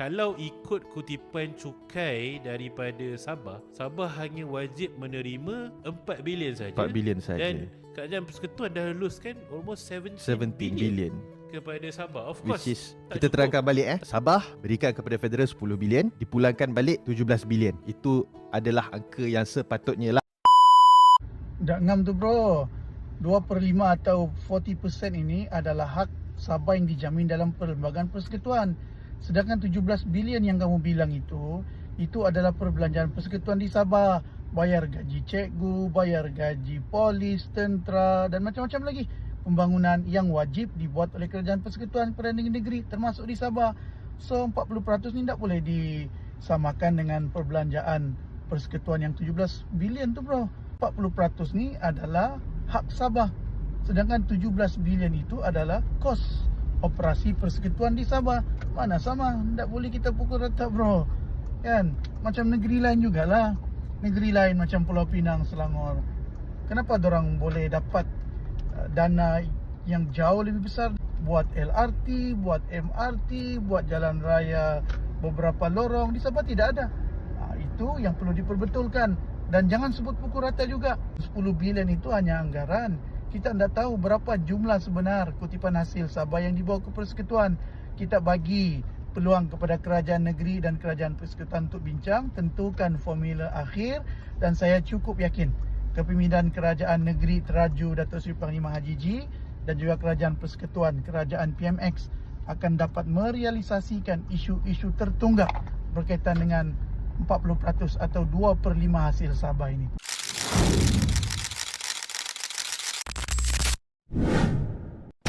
kalau ikut kutipan cukai daripada Sabah, Sabah hanya wajib menerima 4 bilion saja. 4 bilion saja. Dan kerajaan persekutuan dah luluskan almost 17, 17 bilion kepada Sabah. Of course. Which is kita cukup. terangkan balik eh Sabah berikan kepada federal 10 bilion dipulangkan balik 17 bilion itu adalah angka yang sepatutnya lah Tak ngam tu bro 2 per 5 atau 40% ini adalah hak Sabah yang dijamin dalam perlembagaan persekutuan Sedangkan 17 bilion yang kamu bilang itu Itu adalah perbelanjaan persekutuan di Sabah. Bayar gaji cikgu, bayar gaji polis, tentera dan macam-macam lagi. Pembangunan yang wajib dibuat oleh kerajaan persekutuan kepada negeri termasuk di Sabah. So 40% ni tak boleh disamakan dengan perbelanjaan persekutuan yang 17 bilion tu bro. 40% ni adalah hak Sabah. Sedangkan 17 bilion itu adalah kos operasi persekutuan di Sabah. Mana sama, tak boleh kita pukul rata bro. Kan, macam negeri lain jugalah. Negeri lain macam Pulau Pinang, Selangor. Kenapa orang boleh dapat uh, dana yang jauh lebih besar? Buat LRT, buat MRT, buat jalan raya beberapa lorong. Di Sabah tidak ada. Ha, Itu yang perlu diperbetulkan dan jangan sebut pukul rata juga. 10 bilion itu hanya anggaran Kita tidak tahu berapa jumlah sebenar kutipan hasil Sabah yang dibawa ke persekutuan Kita bagi peluang kepada kerajaan negeri dan kerajaan persekutuan untuk bincang Tentukan formula akhir Dan saya cukup yakin Kepimpinan kerajaan negeri teraju Datuk Seri Panglima Haji G Dan juga kerajaan persekutuan kerajaan PMX Akan dapat merealisasikan isu-isu tertunggak Berkaitan dengan 40% atau 2 per 5 hasil Sabah ini.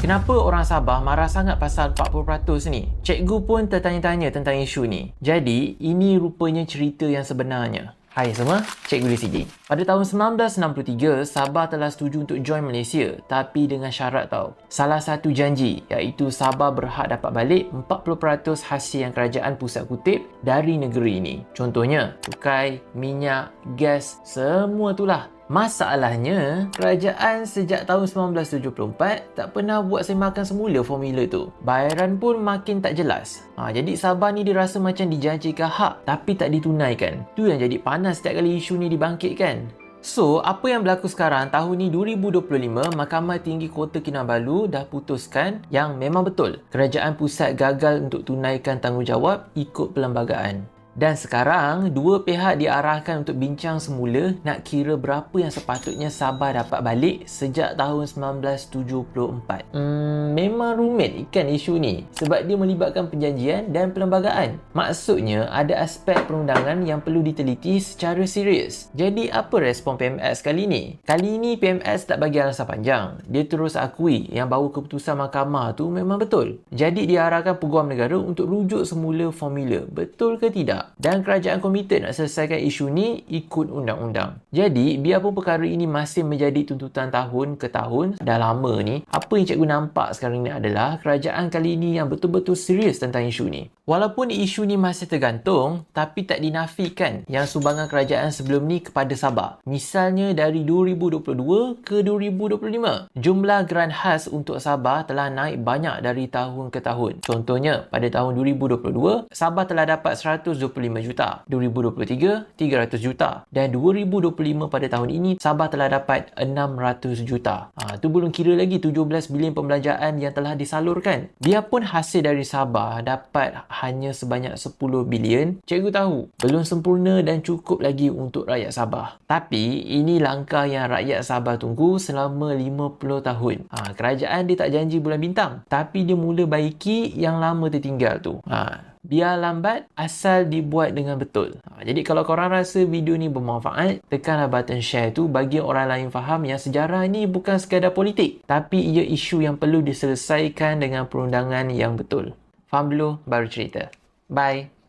Kenapa orang Sabah marah sangat pasal 40% ni? Cikgu pun tertanya-tanya tentang isu ni. Jadi, ini rupanya cerita yang sebenarnya. Hai semua, Cikgu di sini. Pada tahun 1963, Sabah telah setuju untuk join Malaysia tapi dengan syarat tau. Salah satu janji iaitu Sabah berhak dapat balik 40% hasil yang kerajaan pusat kutip dari negeri ini. Contohnya, cukai, minyak, gas, semua itulah. Masalahnya, kerajaan sejak tahun 1974 tak pernah buat semakan semula formula tu. Bayaran pun makin tak jelas. Ha, jadi Sabah ni dirasa macam dijanjikan hak tapi tak ditunaikan. Tu yang jadi panas setiap kali isu ni dibangkitkan. So, apa yang berlaku sekarang tahun ni 2025, Mahkamah Tinggi Kota Kinabalu dah putuskan yang memang betul. Kerajaan pusat gagal untuk tunaikan tanggungjawab ikut perlembagaan. Dan sekarang, dua pihak diarahkan untuk bincang semula nak kira berapa yang sepatutnya Sabah dapat balik sejak tahun 1974. Hmm, memang rumit ikan isu ni sebab dia melibatkan perjanjian dan perlembagaan. Maksudnya, ada aspek perundangan yang perlu diteliti secara serius. Jadi, apa respon PMS kali ni? Kali ni PMS tak bagi alasan panjang. Dia terus akui yang bahawa keputusan mahkamah tu memang betul. Jadi, diarahkan peguam negara untuk rujuk semula formula. Betul ke tidak? Dan kerajaan komited nak selesaikan isu ni ikut undang-undang. Jadi, biarpun perkara ini masih menjadi tuntutan tahun ke tahun, dah lama ni, apa yang cikgu nampak sekarang ni adalah kerajaan kali ini yang betul-betul serius tentang isu ni. Walaupun isu ni masih tergantung, tapi tak dinafikan yang sumbangan kerajaan sebelum ni kepada Sabah. Misalnya dari 2022 ke 2025, jumlah grant khas untuk Sabah telah naik banyak dari tahun ke tahun. Contohnya, pada tahun 2022, Sabah telah dapat 125 juta, 2023 300 juta dan 2025 pada tahun ini Sabah telah dapat 600 juta. Ha, tu belum kira lagi 17 bilion pembelanjaan yang telah disalurkan. Biarpun hasil dari Sabah dapat hanya sebanyak 10 bilion, cikgu tahu belum sempurna dan cukup lagi untuk rakyat Sabah. Tapi ini langkah yang rakyat Sabah tunggu selama 50 tahun. Ha, kerajaan dia tak janji bulan bintang, tapi dia mula baiki yang lama tertinggal tu. Ha, biar lambat asal dibuat dengan betul. Ha, jadi kalau korang rasa video ni bermanfaat, tekanlah button share tu bagi orang lain faham yang sejarah ni bukan sekadar politik, tapi ia isu yang perlu diselesaikan dengan perundangan yang betul. Faham dulu baru cerita. Bye.